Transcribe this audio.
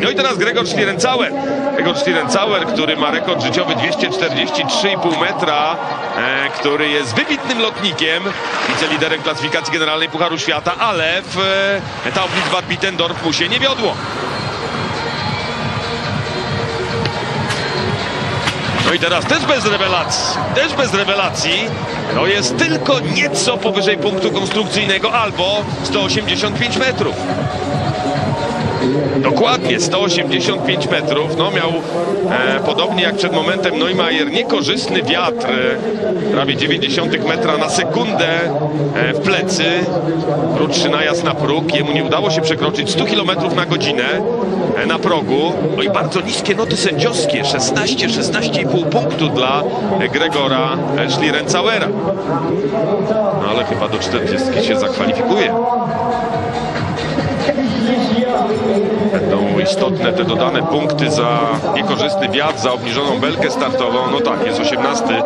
No i teraz Gregor Schlierencauer. Gregor Schlierencauer, który ma rekord życiowy 243,5 metra, e, który jest wybitnym lotnikiem, wiceliderem klasyfikacji generalnej Pucharu Świata, ale w e, Taubitz Bittendorf mu się nie wiodło. No i teraz też bez rewelacji, też bez rewelacji. To jest tylko nieco powyżej punktu konstrukcyjnego albo 185 metrów. Dokładnie 185 metrów. No miał e, podobnie jak przed momentem Neumayer niekorzystny wiatr. E, prawie 90 metra na sekundę e, w plecy. Krótszy najazd na próg. Jemu nie udało się przekroczyć 100 km na godzinę e, na progu. No i bardzo niskie noty sędziowskie. 16, 16,5 punktu dla e, Gregora e, Schlierencauera. No ale chyba do 40 się zakwalifikuje. Istotne te dodane punkty za niekorzystny wiatr, za obniżoną belkę startową. No tak, jest 18